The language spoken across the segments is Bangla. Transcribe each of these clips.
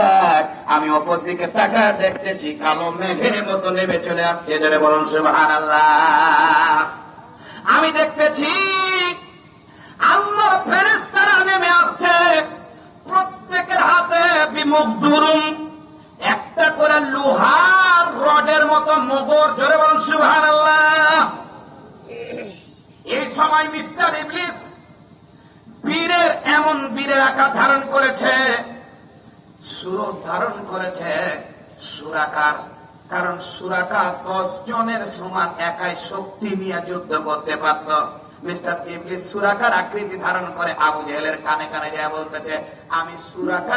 দেখ আমি অপর দিকে তাকা দেখতেছি, কালো মেঘের মতো নেমে চলে আসছে। যারা বলুন সুবহান আমি দেখতেছি আল্লাহ ফেরেস্তারা নেমে আসছে। প্রত্যেকের হাতে বিমুখ দুরুম, একটা করে লোহার রডের মতো মোগর। জোরে বলুন সুবহান এই সময় মিস্টার ইবলিস বীরের এমন বীরের আকার ধারণ করেছে সুর ধারণ করেছে সুরাকার। কারণ সুরাকার দশ জনের সমান একাই শক্তি নিয়ে যুদ্ধ করতে পারত। আমি সুরাকা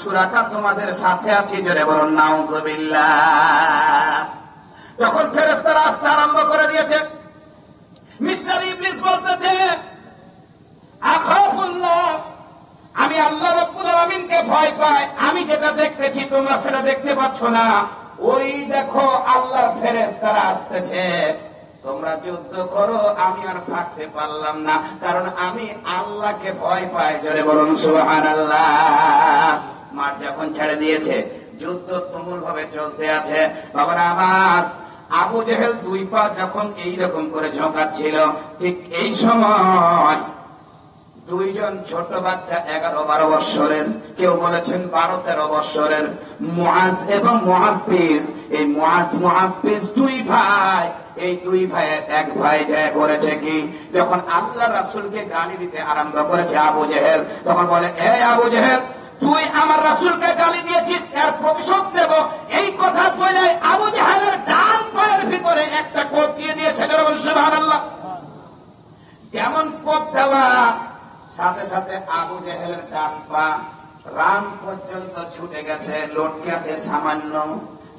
সুরাকা তোমাদের সাথে আছি, জোরে বলুন তখন ফেরেস্তারা আসতে আরম্ভ করে দিয়েছে। মিস্টার ইবলিস বলতেছে আমি আল্লাহ রব্বুল ভয় পাই। আমি যেটা দেখতেছি তোমরা সেটা দেখতে পাচ্ছ না। ওই দেখো আল্লাহর ফেরেশতারা আসতেছে। তোমরা যুদ্ধ করো, আমি আর থাকতে পারলাম না। কারণ আমি আল্লাহকে ভয় পাই। জোরে বলুন, সুবহানাল্লাহ। মাঠ যখন ছেড়ে দিয়েছে, যুদ্ধ তুমুল ভাবে চলতে আছে। বাবারা আমার, আবু জেহেল দুই পা যখন এইরকম করে ঝোঁকাচ্ছিল, ঠিক এই সময় দুইজন ছোট বাচ্চা এগারো বারো বৎসরের, কেউ বলেছেন বারো তেরো বৎসরের। মুআজ এবং মুহাফিজ, এই মুআজ, মুহাফিজ দুই ভাই, এই দুই ভাইয়ের এক ভাই যায় করেছে কি? যখন আল্লাহ রাসূলকে গালি দিতে আরম্ভ করেছে আবু জেহেল, তখন বলে, এ আবু জেহেল, তুই আমার রাসূলকে গালি দিয়েছিস, এর প্রতিশোধ নেব। এই কথা বলে আবু জেহেলের ডান পায়ের ভিতরে একটা কোপ দিয়ে দিয়েছে যেমন কোপ দেওয়া সাথে সাথে আবু জেহেলের ডান পা রান পর্যন্ত ছুটে গেছে, লটকে আছে সামান্য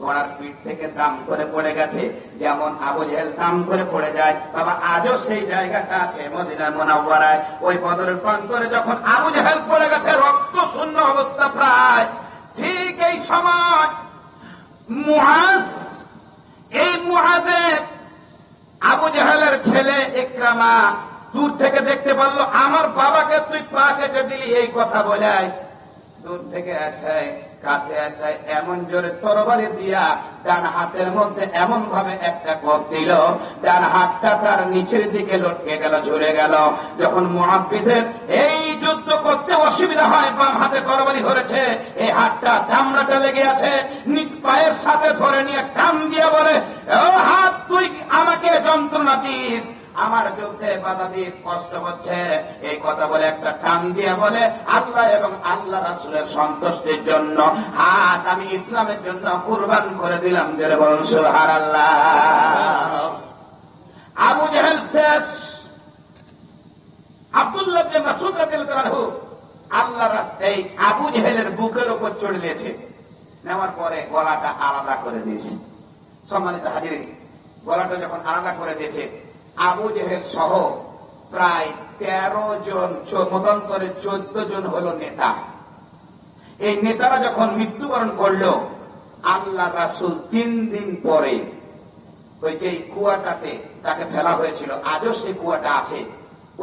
ঘোড়ার পিঠ থেকে দাম করে পড়ে গেছে, যেমন আবু জেহেল দাম করে পড়ে যায়। বাবা, আজও সেই জায়গাটা আছে মদিনার মোনাওয়ারায়। ওই বদরের প্রান্তরে যখন আবু জেহেল পড়ে গেছে, রক্ত শূন্য অবস্থা প্রায়। ঠিক এই সময় মুহাজ, এই মুহাজের আবু জাহালের ছেলে ইকরামা দূর থেকে দেখতে পারল, আমার বাবাকে তুই পা কেটে দিলি এই কথা বলাই। দূর থেকে আসে কাছে আসে এমন জোরে তরবারি দিয়া ডান হাতের মধ্যে এমন ভাবে একটা কোপ দিল, ডান হাতটা তার নিচের দিকে লটকে গেল ঝরে গেল। যখন মুহাফিজের এই যুদ্ধ করতে অসুবিধা হয়, বাম হাতে তরবারি ধরেছে, এই হাতটা চামড়াটা লেগে আছে, নিজ পায়ের সাথে ধরে নিয়ে টান দিয়ে বলে, ও হাত, তুই আমাকে যন্ত্রণা দিস। আমার যুদ্ধে বাধা দিয়ে কষ্ট হচ্ছে, এই কথা বলে একটা টান দিয়ে বলে, আল্লাহ এবং আল্লাহ রাসুলের সন্তুষ্টির জন্য হাত আমি ইসলামের জন্য কুরবান করে দিলাম, জেরে বলুন সুহার আল্লাহ আবু জাহেল শেষ। আব্দুল্লাহ ইবনে মাসউদ রাদিয়াল্লাহু আল্লাহ রাস্তায় আবু জাহেলের বুকের উপর চড়ে নিয়েছে, নেওয়ার পরে গলাটা আলাদা করে দিয়েছে। সম্মানিত হাজির গলাটা যখন আলাদা করে দিয়েছে আবু জেহেল সহ প্রায় তেরো জন মতান্তরে চোদ্দ জন হলো নেতা। এই নেতারা যখন মৃত্যুবরণ করল, আল্লাহ রাসুল তিন দিন পরে ওই যে কুয়াটাতে তাকে ফেলা হয়েছিল, আজও সেই কুয়াটা আছে,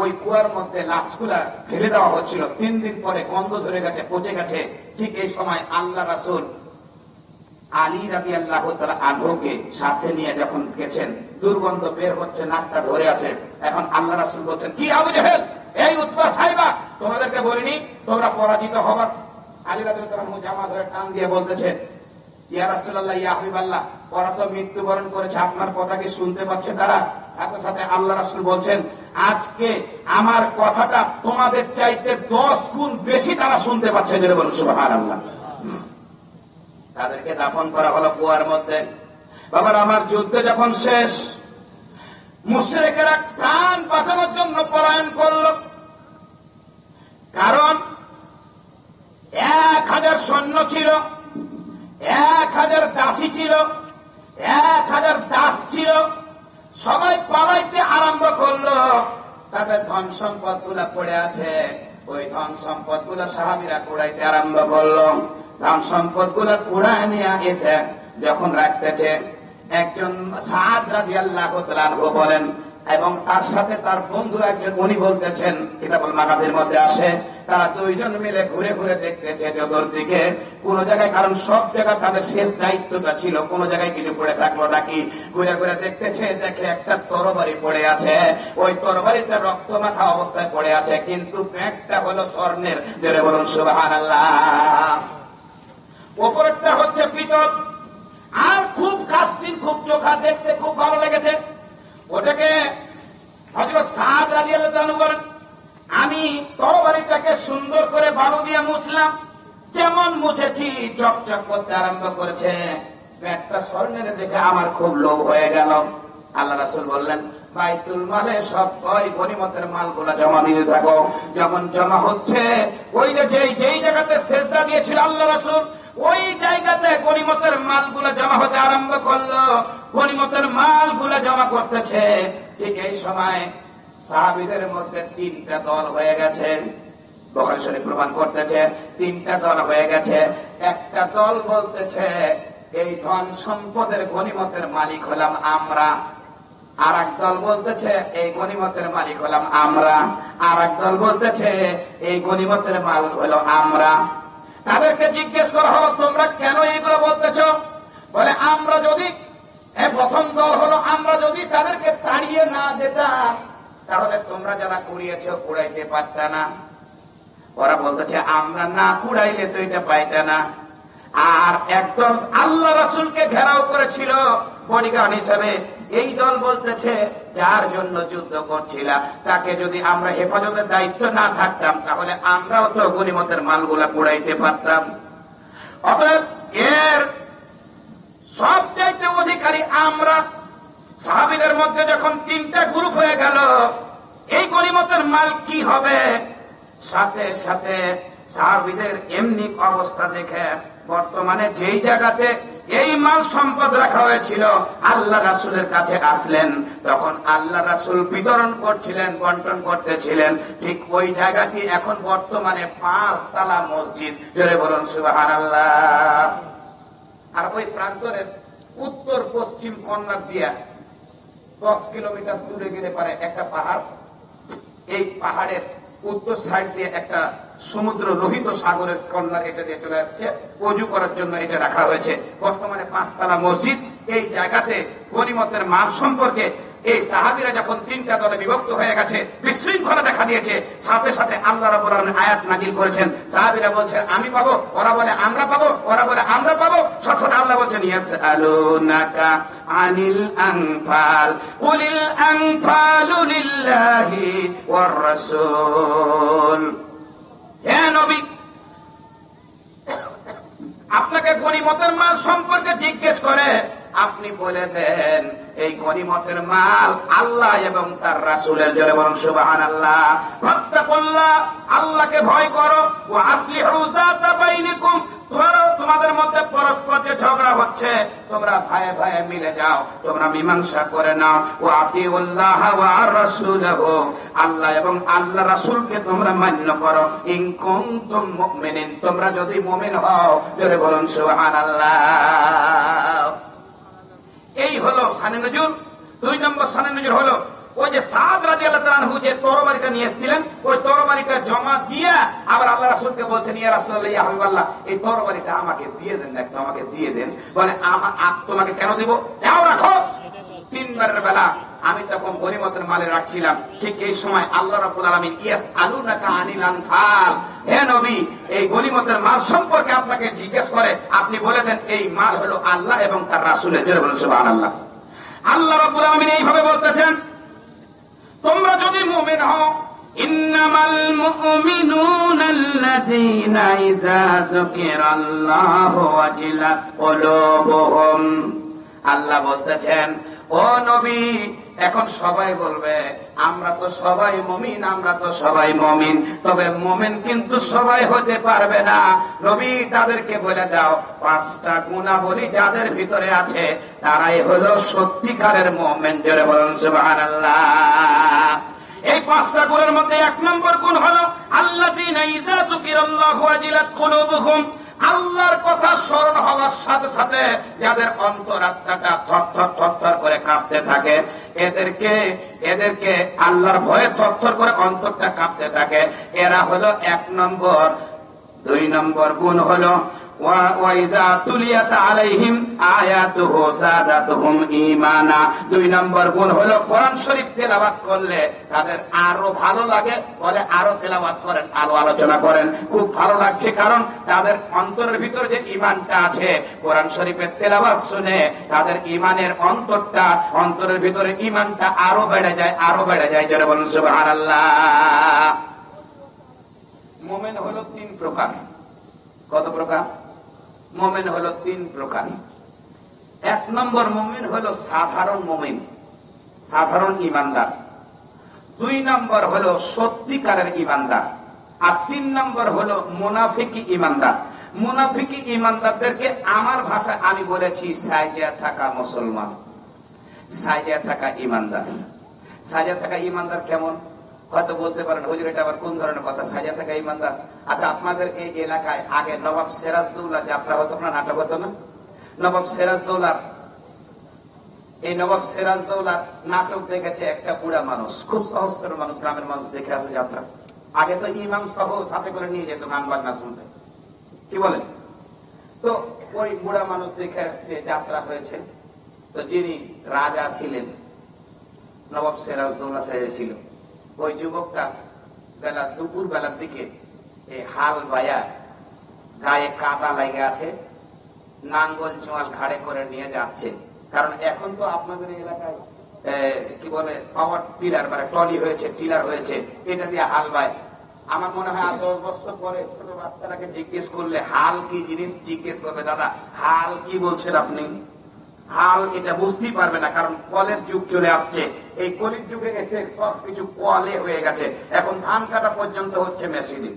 ওই কুয়ার মধ্যে লাশগুলা ফেলে দেওয়া হচ্ছিল। তিন দিন পরে গন্ধ ধরে গেছে, পচে গেছে। ঠিক এই সময় আল্লাহ রাসুল আলী রাজি আল্লাহ আনহুকে সাথে নিয়ে যখন গেছেন, দুর্গন্ধ বের হচ্ছে, নাকটা ধরে আছে। এখন আল্লাহ রাসুল বলছেন, কি আবু জেহেল? এই উৎপা সাইবা, তোমাদেরকে বলিনি, তোমরা পরাজিত হবার আলী রাজি জামা ধরে টান দিয়ে বলতেছে মৃত্যুবরণ করেছে, আপনার কথা কি শুনতে পাচ্ছে তারা? সাথে সাথে আল্লাহ রাসূল বলছেন, আজকে আমার কথাটা তোমাদের চাইতে দশ গুণ বেশি তারা শুনতে পাচ্ছে যেটা বলুন, সুবহানাল্লাহ। তাদেরকে দাফন করা হলো কুয়ার মধ্যে। বাবার আমার যুদ্ধ যখন শেষ, মুশ্রেকেরা প্রাণ বাঁচানোর জন্য পলায়ন করল। কারণ এক হাজার সৈন্য ছিল, এক হাজার দাসী ছিল, এক হাজার দাস ছিল। সবাই পালাইতে আরম্ভ করল। তাদের ধন সম্পদগুলা পড়ে আছে। ওই ধন সম্পদগুলা সাহাবিরা কুড়াইতে আরম্ভ করল। ধন সম্পদগুলা কুড়ায় নিয়ে এসে যখন রাখতেছে, একজন আল্লাহ বলেন, এবং তার সাথে তার বন্ধু একজন, উনি বলতেছেন, কিতাবুল মাগাজির মধ্যে আসে, তারা দুইজন মিলে ঘুরে ঘুরে দেখতেছে চতুর্দিকে, কোন জায়গায়, কারণ সব জায়গায় তাদের শেষ দায়িত্বটা ছিল, কোন জায়গায় কিছু পড়ে থাকল নাকি? ঘুরে ঘুরে দেখতেছে, দেখে একটা তরবারি পড়ে আছে, ওই তরবারিতে রক্ত মাথা অবস্থায় পড়ে আছে, কিন্তু ব্যাগটা হলো স্বর্ণের। বলুন সুবাহান ওপরটা হচ্ছে পিতল। আর খুব কাস্তিন খুব চোখা, দেখতে খুব ভালো লেগেছে। ওটাকে হজরত সাহাদ রাজিয়াল্লাহু তাআলা বলেন, আমি তরবারিটাকে সুন্দর করে বালু দিয়ে মুছলাম। যেমন মুছেছি, চকচক করতে আরম্ভ করেছে। একটা স্বর্ণের দেখে আমার খুব লোভ হয়ে গেল। আল্লাহ রাসূল বললেন, বাইতুল মালে সব ওই গনিমতের মালগুলা জমা দিতে থাকো। যখন জমা হচ্ছে, ওই যে যেই জায়গাতে সেজদা দিয়েছিল আল্লাহ রাসূল ওই জায়গাতে গনিমতের মালগুলা জমা হতে আরম্ভ করল। গনিমতের মালগুলা জমা করতেছে। ঠিক এই সময় সাহাবিদের মধ্যে তিনটা দল হয়ে গেছে। প্রমাণ করতেছে, তিনটা দল হয়ে গেছে। একটা দল বলতেছে, এই ধন সম্পদের গনিমতের মালিক হলাম আমরা। আর এক দল বলতেছে, এই গনিমতের মালিক হলাম আমরা। আর এক দল বলতেছে, এই গনিমতের মাল হলো আমরা। তাদেরকে জিজ্ঞেস করা হলো, তোমরা কেন এইগুলো বলতেছ? বলে, আমরা যদি প্রথম দল হলো, আমরা যদি তাদেরকে তাড়িয়ে না যেতাম তাহলে তোমরা যারা কুড়িয়েছ কুড়াইতে পারত না। ওরা বলতেছে, আমরা না কুড়াইলে তো এটা পাইতে না। আর একদম আল্লাহ রাসুলকে ঘেরাও করেছিল বডিগার্ড হিসাবে। এই দল বলতেছে, যার জন্য যুদ্ধ করছিলাম তাকে যদি আমরা হেফাজতের দায়িত্ব না থাকতাম, তাহলে আমরাও তো গনিমতের মালগুলা কুড়াইতে পারতাম। অতএব এর সবচাইতে অধিকারী আমরা। সাহাবিদের মধ্যে যখন তিনটা গ্রুপ হয়ে গেল, এই গনিমতের মাল কি হবে? সাথে সাথে সাহাবিদের এমনি অবস্থা দেখে বর্তমানে যেই জায়গাতে এই মাল সম্পদ রাখা হয়েছিল। আল্লাহ রাসুলের কাছে আসলেন। তখন আল্লাহ রাসুল বিতরণ করছিলেন, বন্টন করতেছিলেন। ঠিক ওই জায়গাটি এখন বর্তমানে পাঁচ তালা মসজিদ। জোরে বলুন সুবাহ আল্লাহ আর ওই প্রান্তরের উত্তর পশ্চিম কর্নার দিয়া দশ কিলোমিটার দূরে গেলে পারে একটা পাহাড়। এই পাহাড়ের উত্তর সাইড দিয়ে একটা সমুদ্র লোহিত সাগরের কর্নার এটা দিয়ে চলে আসছে। অজু করার জন্য এটা রাখা হয়েছে। বর্তমানে পাঁচতলা মসজিদ। এই জায়গাতে গনিমতের মাল সম্পর্কে এই সাহাবিরা যখন তিনটা দলে বিভক্ত হয়ে গেছে, বিশৃঙ্খলা দেখা দিয়েছে। সাথে সাথে আল্লাহ আয়াত নাজিল করেছেন। সাহাবিরা বলছেন, আমি পাবো, ওরা বলে, আমরা পাবো, ওরা বলে, আমরা পাবো। সাথে আল্লাহ বলছেন, ইয়াসআলুনাকা আনিল আনফাল, কুলিল আনফালু লিল্লাহি ওয়ার রাসূল। আপনাকে গণিমতের মাল সম্পর্কে জিজ্ঞেস করে, আপনি বলে দেন, এই গনিমতের মাল আল্লাহ এবং তার রাসুলের জন্য বরং সুবাহান আল্লাহ ফত্তাকুল্লাহ, আল্লাহকে ভয় করো ও বাইনিকুম তোমাদের মধ্যে পরস্পর যে ঝগড়া হচ্ছে, তোমরা ভাইয়ে ভাইয়ে মিলে যাও, তোমরা মীমাংসা করে নাও। ও আতিউল্লাহ ওয়া রাসূলহু আল্লাহ এবং আল্লাহ রাসূলকে তোমরা মান্য করো। ইন কুনতুম মুমিনিন, তোমরা যদি মুমিন হও, জোরে বলুন সুবহানাল্লাহ। এই হলো সানে নজর দুই নম্বর সানে নজর হলো ওই যে সাদ রাজি আল্লাহ যে তরবারিটা নিয়ে এসেছিলেন ওই তরবারিটা জমা দিয়ে আবার আল্লাহ রাসূলকে বলছেন, ইয়া রাসূলুল্লাহ, ইয়া হাবিবাল্লাহ, এই তরবারিটা আমাকে দিয়ে দেন একটু আমাকে দিয়ে দেন। বলে তোমাকে কেন দেব? যাও রাখো। তিনবারের বেলা আমি তখন গরিমতের মালে রাখছিলাম। ঠিক এই সময় আল্লাহ রাব্বুল আলামিন ইয়াস আলুনাকা আনিল আনফাল। হে নবী, এই গনিমতের মাল সম্পর্কে আপনাকে জিজ্ঞেস করে, আপনি বলে দেন, এই মাল হলো আল্লাহ এবং তার রাসূলের। জন্য বলেন, সুবহানাল্লাহ। আল্লাহ রাব্বুল আলামিন এইভাবে বলতেছেন তোমরা যদি মুমিন হও, ইন্নামাল মুমিনুনা আল্লাযীনা ইযা যুকিরাল্লাহু ওয়াজিলাত কুলুবুহুম। আল্লাহ বলতেছেন, ও নবী এখন সবাই বলবে, আমরা তো সবাই মমিন, আমরা তো সবাই মমিন। তবে মমিন কিন্তু সবাই হতে পারবে না। নবী তাদেরকে বলে দাও, পাঁচটা গুণাবলী যাদের ভিতরে আছে, তারাই হলো সত্যিকারের মোমেন। জোরে বলুন, সুবহানাল্লাহ। এই পাঁচটা গুণের মধ্যে এক নম্বর গুণ হলো আল্লাহ আল্লাহর কথা স্মরণ হওয়ার সাথে সাথে যাদের অন্তরাত্মাটা থর থর থর করে কাঁপতে থাকে। এদেরকে এদেরকে আল্লাহর ভয়ে থরথর করে অন্তরটা কাঁপতে থাকে। এরা হলো এক নম্বর। দুই নম্বর গুণ হলো দুই নম্বর গুণ হলো কোরআন শরীফ তেলাওয়াত করলে তাদের আরও ভালো লাগে বলে আরও তেলাওয়াত করেন, আরও আলোচনা করেন। খুব ভালো লাগছে কারণ তাদের অন্তরের ভিতরে যে ইমানটা আছে, কোরআন শরীফের তেলাওয়াত শুনে তাদের ইমানের অন্তরটা, অন্তরের ভিতরে ইমানটা আরও বেড়ে যায়, আরও বেড়ে যায়। যারা বলুন, সুবহানাল্লাহ। মোমেন হলো তিন প্রকার। কত প্রকার? মোমেন হলো তিন প্রকার। এক নম্বর মোমেন হলো সাধারণ মোমেন, সাধারণ ইমানদার। দুই নম্বর হলো সত্যিকারের ইমানদার, আর তিন নম্বর হলো মুনাফিকি ইমানদার। মুনাফিকি ইমানদারদেরকে আমার ভাষায় আমি বলেছি, সাইজা থাকা মুসলমান, সাইজা থাকা ইমানদার। সাজা থাকা ইমানদার কেমন? হয়তো বলতে পারেন, হুজুর, এটা আবার কোন ধরনের কথা? সাজা থাকা ইমানদার আচ্ছা আপনাদের এই এলাকায় আগে নবাব সিরাজদৌল্লা যাত্রা হতো না নাটক হতো না? নবাব সিরাজদৌলার, এই নবাব সিরাজদৌলার নাটক দেখেছে একটা বুড়া মানুষ, খুব সহজ মানুষ, গ্রামের মানুষ দেখে আসে যাত্রা। আগে তো ইমাম সহ সাথে করে নিয়ে যেত গান বাজনা শুনতে। কি বলেন তো ওই বুড়া মানুষ দেখে আসছে, যাত্রা হয়েছে। তো যিনি রাজা ছিলেন, নবাব সিরাজদৌল্লা ছিল। ওই যুবকটা বেলা দুপুর বেলার দিকে এই হাল বায়া গায়ে কাদা লেগে আছে, নাঙ্গল চোয়াল ঘাড়ে করে নিয়ে যাচ্ছে। কারণ এখন তো আপনাদের এলাকায় কি বলে পাওয়ার টিলার মানে টলি হয়েছে টিলার হয়েছে, এটা দিয়ে হাল বায়। আমার মনে হয় আট দশ বছর পরে ছোট বাচ্চাটাকে জিজ্ঞেস করলে হাল কি জিনিস জিজ্ঞেস করবে, দাদা, হাল কি বলছেন আপনি? হাল এটা বুঝতেই পারবে না, কারণ কলের যুগ চলে আসছে। এই কলির যুগে এসে সব কিছু কলে হয়ে গেছে। এখন ধান কাটা পর্যন্ত হচ্ছে মেশিনে।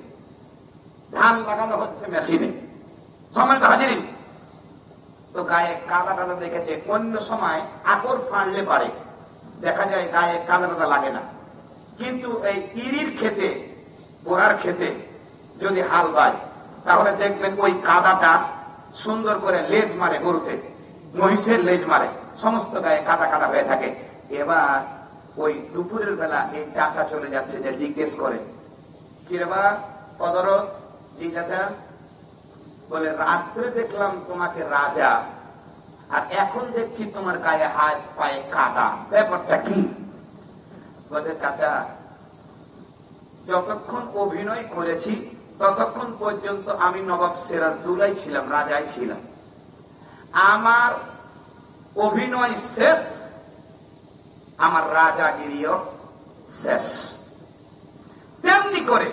ধান লাগানো হচ্ছে মেশিনে। সময় হাজিরি তো গায়ে কাদা টাদা দেখেছে, অন্য সময় আকর ফাঁড়লে পারে। দেখা যায় গায়ে কাদা টাদা লাগে না। কিন্তু এই ইরির খেতে পোড়ার খেতে যদি হাল বায় তাহলে দেখবেন ওই কাদাটা সুন্দর করে লেজ মারে গরুতে। মহিষের লেজ মারে। সমস্ত গায়ে কাদা কাদা হয়ে থাকে। এবার ওই দুপুরের বেলা এই চাচা চলে যাচ্ছে যে জিজ্ঞেস করে কিরে বা পদরত জি চাচা। বলে, রাত্রে দেখলাম তোমাকে রাজা, আর এখন দেখছি তোমার গায়ে হাত, পায়ে কাদা। ব্যাপারটা কি? বলছে, চাচা, যতক্ষণ অভিনয় করেছি, ততক্ষণ পর্যন্ত আমি নবাব সেরাজ দুলাই ছিলাম, রাজাই ছিলাম। আমার অভিনয় শেষ, আমার রাজাগিরিও শেষ। তেমনি করে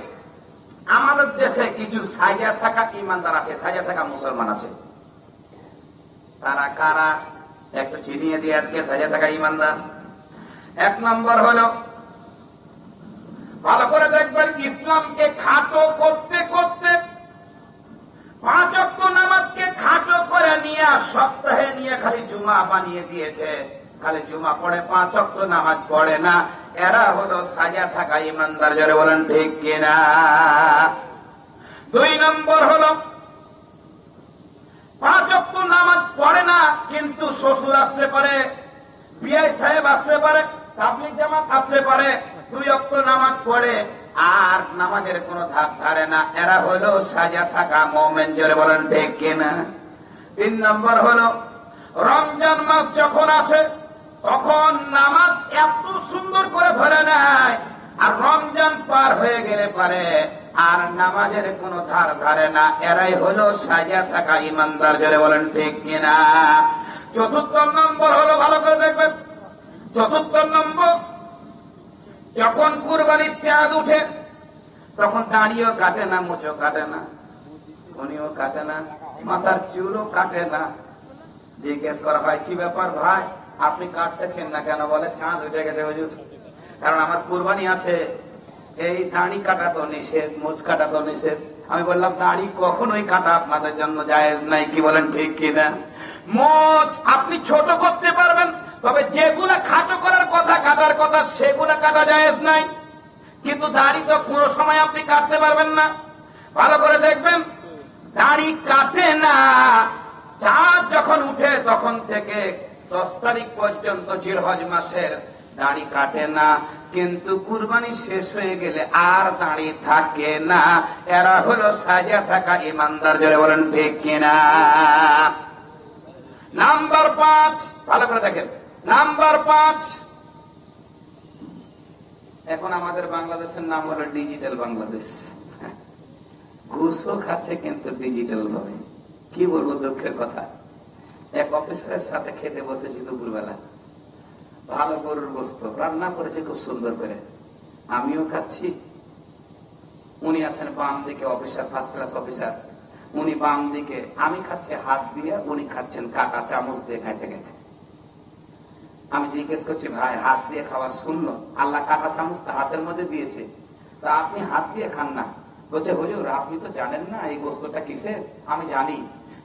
আমাদের দেশে কিছু সাজা থাকা ইমানদার আছে সাজা থাকা মুসলমান আছে। তারা কারা? একটু চিনিয়ে দিয়ে আজকে সাজা থাকা ইমানদার। এক নম্বর হলো, ভালো করে দেখবেন, ইসলামকে খাটো করতে পাঁচ অক্ট নামাজকে খাটো করে নিয়ে সপ্তাহে নিয়ে খালি জুমা বানিয়ে দিয়েছে। খালি জুমা পড়ে পাঁচ অক্ট নামাজ পড়ে না। এরা হলো সাজা থাকা ইমানদার যারা বলেন ঠিক কিনা? দুই নম্বর হলো, পাঁচ অক্ট নামাজ পড়ে না, কিন্তু শ্বশুর আসতে পারে, বিআই সাহেব আসতে পারে তাবলিক জামাত আসতে পারে, দুই অক্ট নামাজ পড়ে, আর নামাজের কোনো ধার ধারে না। এরা হলো সাজা থাকা মোমেন, জোরে বলেন ঠিক কিনা? তিন নম্বর হলো, রমজান মাস যখন আসে, তখন নামাজ এত সুন্দর করে ধরে নেয়, আর রমজান পার হয়ে গেলে পারে, আর নামাজের কোনো ধার ধারে না। এরাই হলো সাজা থাকা ইমানদার, জোরে বলেন ঠিক কিনা? চতুর্থ নম্বর হলো, ভালো করে দেখবেন, চতুর্থ নম্বর, যখন কুরবানির চাঁদ উঠে, তখন দাঁড়িয়েও কাটে না মুচো কাটে না উনিও কাটে না। মাথার চুলও কাটে না। জিজ্ঞেস করা হয়, কি ব্যাপার ভাই? আপনি কাটতেছেন না কেন? বলে, চাঁদ উঠে গেছে হুজুর। কারণ আমার কুরবানি আছে। এই দাড়ি কাটা তো নিষেধ মুচ কাটা তো নিষেধ। আমি বললাম, দাড়ি কখনোই কাটা আপনাদের জন্য জায়েজ নাই। কি বলেন, ঠিক কিনা? মোচ আপনি ছোট করতে পারবেন, তবে যেগুলা খাটো করার কথা, কাটার কথা, সেগুলা কাটা জায়েজ নাই। কিন্তু দাড়ি তো কোনো সময় আপনি কাটতে পারবেন না। ভালো করে দেখবেন দাড়ি কাটে না। চাঁদ যখন উঠে, তখন থেকে দশ তারিখ পর্যন্ত জিরহজ মাসের দাড়ি কাটে না। কিন্তু কুরবানি শেষ হয়ে গেলে আর দাড়ি থাকে না। এরা হলো সাজা থাকা ইমানদার, জোরে বলেন ঠিক কিনা? নাম্বার পাঁচ, ভালো করে দেখেন। নাম্বার পাঁচ। এখন আমাদের বাংলাদেশের নাম হলো ডিজিটাল বাংলাদেশ। ঘুষও খাচ্ছে কিন্তু ডিজিটাল ভাবে। কি বলব দুঃখের কথা? এক অফিসারের সাথে খেতে বসেছি দুপুরবেলা। ভালো গরুর গোস্ত, রান্না করেছে খুব সুন্দর করে। আমিও খাচ্ছি। উনি আছেন বাম দিকে অফিসার ফার্স্ট ক্লাস অফিসার। উনি বাম দিকে, আমি খাচ্ছি হাত দিয়ে, উনি খাচ্ছেন কাটা চামচ দিয়ে খাইতে খাইতে। আমি জিজ্ঞেস করছি, ভাই, হাত দিয়ে খাওয়া শূন্য? আল্লাহ কাটা চামচ হাতের মধ্যে দিয়েছে। তা আপনি হাত দিয়ে খান না। বলছে, হুজুর, আপনি তো জানেন না এই গোস্তটা কিসে আমি জানি।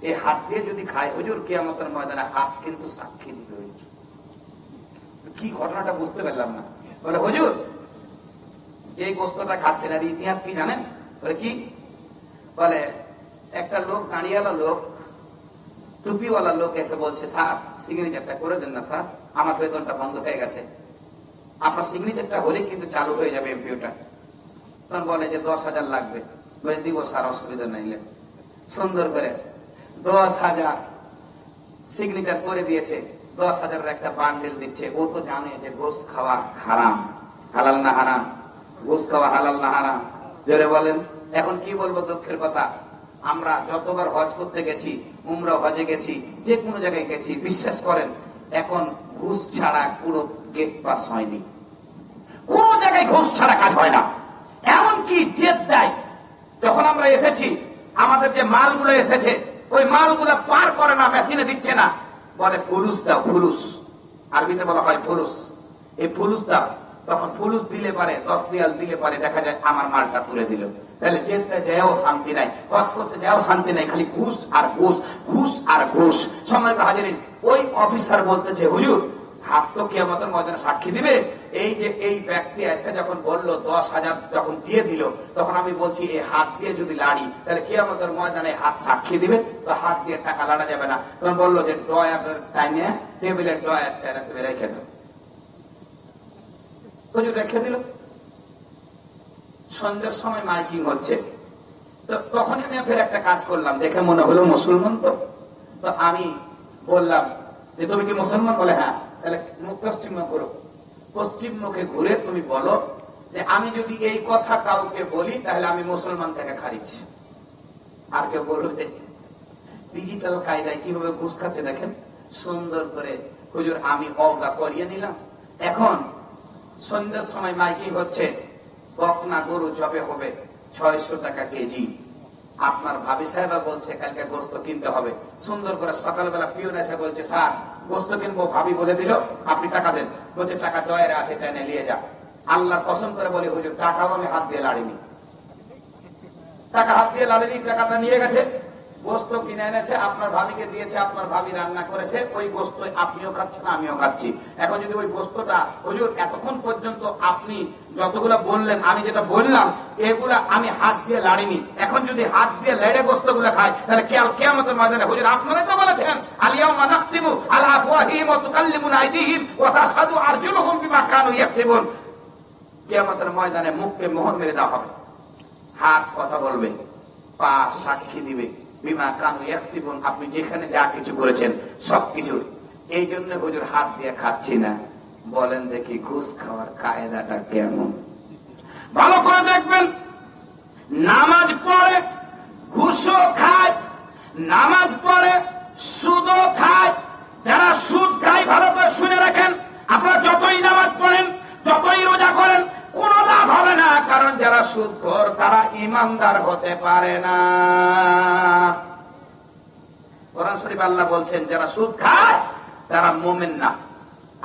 এই হাত দিয়ে যদি খাই হুজুর, কিয়ামতের ময়দানে হাত কিন্তু সাক্ষী দিবে কি ঘটনাটা বুঝতে পারলাম না। বলে, হুজুর যে গোস্তটা খাচ্ছেন আর ইতিহাস কি জানেন? বলে, কি? বলে, একটা লোক, দাঁড়িয়েলা লোক, টুপিওয়ালা লোক এসে বলছে, স্যার সিগনেচারটা করে দেন না, স্যার। আমার বেতনটা বন্ধ হয়ে গেছে। আপনার সিগনেচারটা হলে কিন্তু চালু হয়ে যাবে এমপিওটা তখন বলে যে দশ হাজার লাগবে। দিব স্যার, অসুবিধা নাইলে সুন্দর করে দশ হাজার সিগনেচার করে দিয়েছে। দশ হাজারের একটা বান্ডেল দিচ্ছে। ও তো জানে যে ঘোষ খাওয়া হারাম। হালাল না হারাম? ঘুষ খাওয়া হালাল না হারাম? জোরে বলেন। এখন কি বলব দুঃখের কথা? আমরা যতবার হজ করতে গেছি, উমরা হজে গেছি, যে কোনো জায়গায় গেছি, বিশ্বাস করেন, এখন ঘুষ ছাড়া পুরো গেট পাস হয়নি। কোন জায়গায় ঘুষ ছাড়া কাজ হয় না এমনকি জেদ দেয় যখন আমরা এসেছি আমাদের যে মালগুলো এসেছে, ওই মালগুলো পার করে না, মেশিনে দিচ্ছে না। বলে, ফুলুস দাও, ফুলুস। আরবিতে বলা হয়, ফুলুস। এই ফুলুস দাও। তখন ফুলুস দিলে পারে, দশ রিয়াল দিলে পারে, দেখা যায় আমার মালটা তুলে দিল। তাহলে যেতে যাও শান্তি নাই, পথ করতে যাও শান্তি নাই, খালি ঘুষ আর ঘুষ ঘুষ আর ঘুষ। সময় হাজারিন, ওই অফিসার বলতেছে, হুজুর, হাত তো কিয়ামতের ময়দানে সাক্ষী দিবে এই যে এই ব্যক্তি এসে যখন বলল, দশ হাজার যখন দিয়ে দিল, তখন আমি বলছি এই হাত দিয়ে যদি লাড়ি, তাহলে কিয়ামতের ময়দানে হাত সাক্ষী দিবে, তো হাত দিয়ে টাকা লাড়া যাবে না। তখন বলল যে ডয়ার টাইনে টেবিলের ডয়ার টাইনে তুমি রেখে দাও। রেখে দিল। সন্ধ্যের সময় মাইকিং হচ্ছে। তো তখনই আমি ফের একটা কাজ করলাম, দেখে মনে হলো মুসলমান তো। তো আমি বললাম যে, তুমি কি মুসলমান? বলে হ্যাঁ। তাহলে মুখ পশ্চিম করো। পশ্চিম মুখে ঘুরে তুমি বলো যে আমি যদি এই কথা কাউকে বলি, তাহলে আমি মুসলমান থেকে খারিজ। আর কেউ বলবে ডিজিটাল কায়দায় কীভাবে ঘুষ খাচ্ছে দেখেন? সুন্দর করে, হুজুর, আমি অবগা করিয়ে নিলাম। এখন, সন্ধ্যের সময় মাইকিং হচ্ছে, বকনা গরু জবে হবে, ছয়শো টাকা কেজি। আপনার ভাবি সাহেবা বলছে, কালকে গোস্ত কিনতে হবে। সুন্দর করে সকালবেলা পিওন এসে বলছে, স্যার গোস্ত কিনবো, ভাবি বলে দিল, আপনি টাকা দেন। বলছে, টাকা দয়ের আছে টেনে নিয়ে যা। আল্লাহ পছন্দ করে বলে, হুজুর, টাকাও আমি হাত দিয়ে লাড়িনি। টাকা হাত দিয়ে লাড়িনি, টাকাটা নিয়ে গেছে। গোস্ত কিনে এনেছে, আপনার ভাবিকে দিয়েছে, আপনার ভাবি রান্না করেছে, ওই গোস্ত আপনিও খাচ্ছেন, আমিও খাচ্ছি। এখন যদি ওই গোস্তটা হুজুর এতক্ষণ পর্যন্ত আপনি যতগুলা বললেন, আমি যেটা বললাম, এগুলা আমি হাত দিয়ে লাড়িনি। এখন যদি হাত দিয়ে লেড়ে গোস্তগুলা খাই তাহলে কেয়াল কেয়ামতের ময়দানে হুজুর আপনারাই তো বলেছেন আলিয়াও মানাক্তিমু আলা আফওয়াহিহিম ওয়া তুকাল্লিমুনা আইদিহিম ওয়া তাশহাদু আরজুলুহুম বিমা কানু ইয়াকসিবুন। কিয়ামতের ময়দানে মুখকে মোহর মেরে দেওয়া হবে। হাত কথা বলবে, পা সাক্ষী দিবে। বিমা কানু আপনি যেখানে যা কিছু করেছেন সবকিছু এই জন্য হুজুর হাত দিয়ে খাচ্ছি না। বলেন দেখি ঘুষ খাওয়ার কায়দাটা কেমন? ভালো করে দেখবেন নামাজ পড়ে ঘুষও খায় নামাজ পড়ে সুদও খায় যারা সুদ খায় ভালো করে শুনে রাখেন আপনারা যতই নামাজ পড়েন যতই রোজা করেন কোন লাভ হবে না কারণ যারা সুদ কর তারা ইমানদার হতে পারে না। কোরআন শরীফ আল্লাহ বলছেন, যারা সুদ খায়, তারা মোমেন না।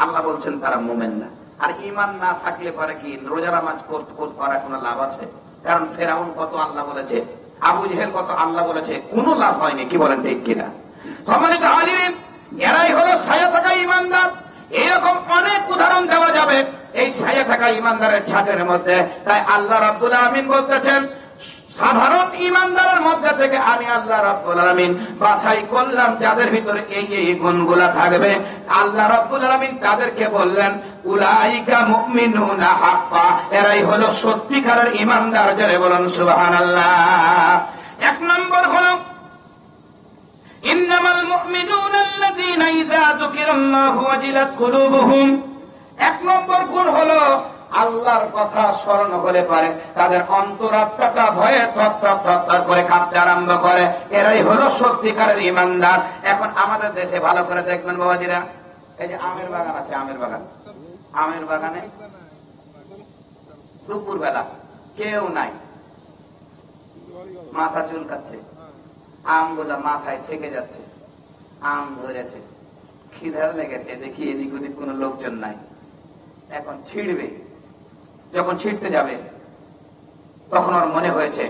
আল্লাহ বলছেন, তারা মোমেন না। আর ইমান না থাকলে পরে কি, রোজা নামাজ করতে করতে করা কোনো লাভ আছে? কারণ ফেরাউন কত আল্লাহ বলেছে, আবু জেহেল কত আল্লাহ বলেছে, কোনো লাভ হয়নি, কি বলেন ঠিক কিনা? সম্মানিত হাজিরিন, এরাই হলো ছায়া থাকা ইমানদার এরকম অনেক উদাহরণ দেওয়া যাবে। এই ছায়া থাকা ইমানদারের ছাটের মধ্যে। তাই আল্লাহ রাব্বুল আমিন বলতেছেন, সাধারণ ইমানদারের মধ্যে থেকে আমি আল্লাহ রাব্বুল আলামিন বাছাই করলাম, যাদের ভিতরে এই এই গুণগুলা থাকবে। আল্লাহ রাব্বুল আলামিন তাদেরকে বললেন, উলাইকা মুমিনুনা হাক্কা। এরাই হলো সত্যিকারের ইমানদার যারা বলেন সুবহানাল্লাহ। এক নম্বর হলো, ইন্নামাল মুমিনুনা আল্লাযীনা ইযা যুকিরাল্লাহু ওয়াজিলাত কুলুবুহুম। এক নম্বর গুণ হলো আল্লাহর কথা স্মরণ হলে পারে। তাদের অন্তরাত্মাটা ভয়ে থরথর থরথর করে কাঁপতে আরম্ভ করে। এরাই হলো সত্যিকারের ইমানদার। এখন আমাদের দেশে ভালো করে দেখবেন বাবাজিরা। এই যে আমের বাগান আছে, আমের বাগান। আমের বাগানে দুপুর বেলা কেউ নাই। মাথা চুলকাচ্ছে। আমগুলা মাথায় ঠেকে যাচ্ছে। আম ধরেছে। খিদার লেগেছে। দেখি এদিক ওদিক কোনো লোকজন নাই। এখন ছিড়বে। যখন ছিড়তে যাবে, তখন ওর মনে হয়েছে,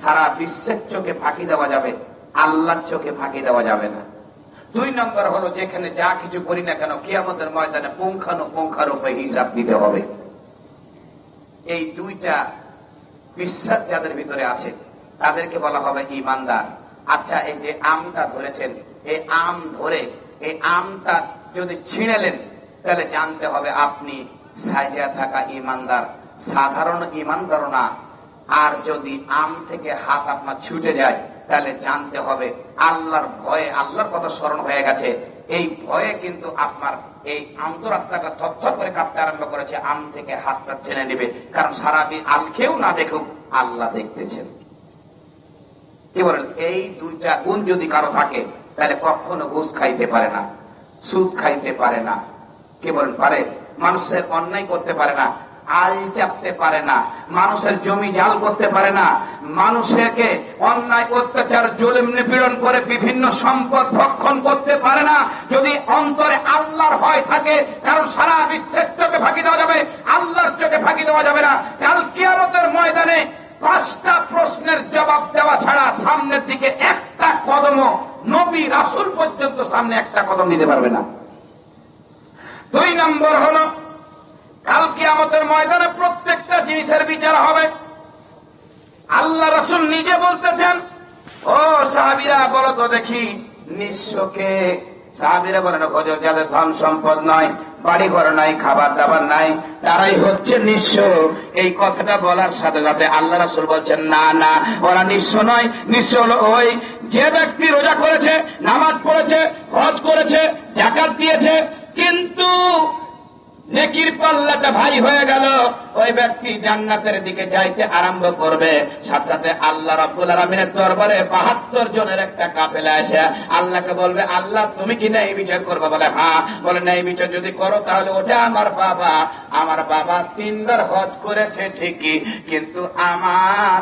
সারা বিশ্বের চোখে ফাঁকি দেওয়া যাবে, আল্লাহর চোখে ফাঁকি দেওয়া যাবে না। দুই নম্বর হলো, যেখানে যা কিছু করি না কেন, কিয়ামতের ময়দানে পুঙ্খানু পুঙ্খারূপে হিসাব দিতে হবে। এই দুইটা বিশ্বাস যাদের ভিতরে আছে, তাদেরকে বলা হবে ইমানদার। আচ্ছা এই যে আমটা ধরেছেন, এই আম ধরে, এই আমটা যদি ছিঁড়েলেন তাহলে জানতে হবে আপনি সাইজা থাকা ইমানদার, সাধারণ ইমানদার না। আর যদি আম থেকে হাত আপনার ছুটে যায়, তাহলে জানতে হবে আল্লাহর ভয়ে আল্লাহর কথা স্মরণ হয়ে গেছে। এই ভয়ে কিন্তু আপনার এই অন্তরাত্মাটা থরথর করে কাঁপতে আরম্ভ করেছে, আম থেকে হাতটা টেনে নেবে। কারণ সারা বি- আল কেউ না দেখুক, আল্লাহ দেখতেছেন। কি বলেন? এই দুইটা গুণ যদি কারও থাকে, তাহলে কখনো ঘুষ খাইতে পারে না, সুদ খাইতে পারে না। কি বলেন? পারে? মানুষের অন্যায় করতে পারে না, আল চাপতে পারে না, মানুষের জমি জাল করতে পারে না, মানুষকে অন্যায়, অত্যাচার, জুলুম, নিপীড়ন করে বিভিন্ন সম্পদ ভক্ষণ করতে পারে না। যদি অন্তরে আল্লাহর ভয় থাকে, কারণ সারা বিশ্বের চোখে ফাঁকি দেওয়া যাবে, আল্লাহর চোখে ফাঁকি দেওয়া যাবে না। কাল কিয়ামতের ময়দানে পাঁচটা প্রশ্নের জবাব দেওয়া ছাড়া সামনের দিকে একটা কদমও নবী রাসুল পর্যন্ত সামনে একটা কদম নিতে পারবে না। দুই নম্বর হলো কালকে আমাদের ময়দানে প্রত্যেকটা জিনিসের বিচার হবে। আল্লাহ রসুল নিজে বলতেছেন, ও সাহাবিরা, বলো তো দেখি নিঃস্বকে সাহাবিরা বলেন হজর যাদের ধন সম্পদ নয় বাড়ি ঘর নাই খাবার দাবার নাই, তারাই হচ্ছে নিঃস্ব। এই কথাটা বলার সাথে সাথে আল্লাহ রাসুল বলছেন, না না, ওরা নিঃস্ব নয়। নিঃস্ব হলো ওই যে ব্যক্তি রোজা করেছে, নামাজ পড়েছে, হজ করেছে জাকাত দিয়েছে কিন্তু নেকির পাল্লাটা ভাই হয়ে গেল। ওই ব্যক্তি জান্নাতের দিকে যাইতে আরম্ভ করবে। সাথে সাথে আল্লাহ রাব্বুল আলামিনের দরবারে বাহাত্তর জনের একটা কাফেলা এসে আল্লাহকে বলবে, আল্লাহ, তুমি কি ন্যায় বিচার করবে? বলে হ্যাঁ। বলে, ন্যায় বিচার যদি করো, তাহলে ওটা আমার বাবা। আমার বাবা তিনবার হজ করেছে ঠিকই, কিন্তু আমার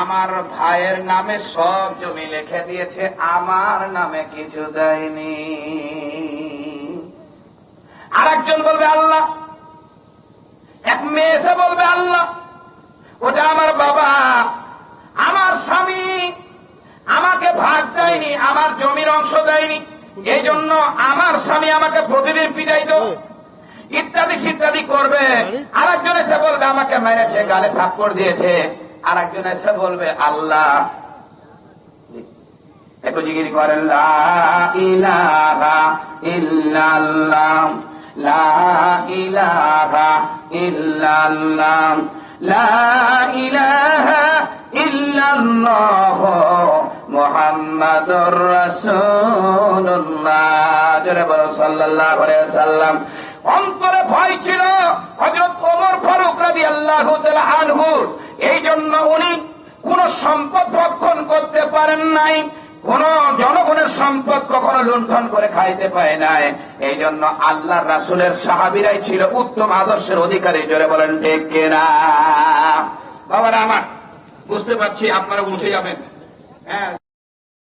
আমার ভাইয়ের নামে সব জমি লিখে দিয়েছে। আমার নামে কিছু দেয়নি। আর একজন বলবে আল্লাহ। এক মেয়ে এসে বলবে আল্লাহ। ওটা আমার বাবা, আমার স্বামী, আমাকে ভাগ দেয়নি, আমার জমির অংশ দেয়নি। এই জন্য আমার স্বামী আমাকে প্রতিদিন পিটাইত। ইত্যাদি ইত্যাদি করবে। আর একজন এসে বলবে, আমাকে মেরেছে, গালে থাপ্পড় দিয়েছে। আর একজন এসে বলবে, আল্লাহ। একটু জিগিরি করেন ইল্লাল্লাহ। লা ইলাহা লা ইলাহা ওয়াসাল্লাম। অন্তরে ভয় ছিল হযরত ওমর ফারুক রাদিয়াল্লাহু তাআলা আনহু। এই জন্য উনি কোন সম্পদ ভক্ষণ করতে পারেন নাই। কোন জনগণের সম্পদ কখনো লুণ্ঠন করে খাইতে পায় নাই। এই জন্য আল্লাহ রাসুলের সাহাবিরাই ছিল উত্তম আদর্শের অধিকারী। জোরে বলেন ডেকে না বাবারা আমার, বুঝতে পারছি আপনারা উঠে যাবেন। হ্যাঁ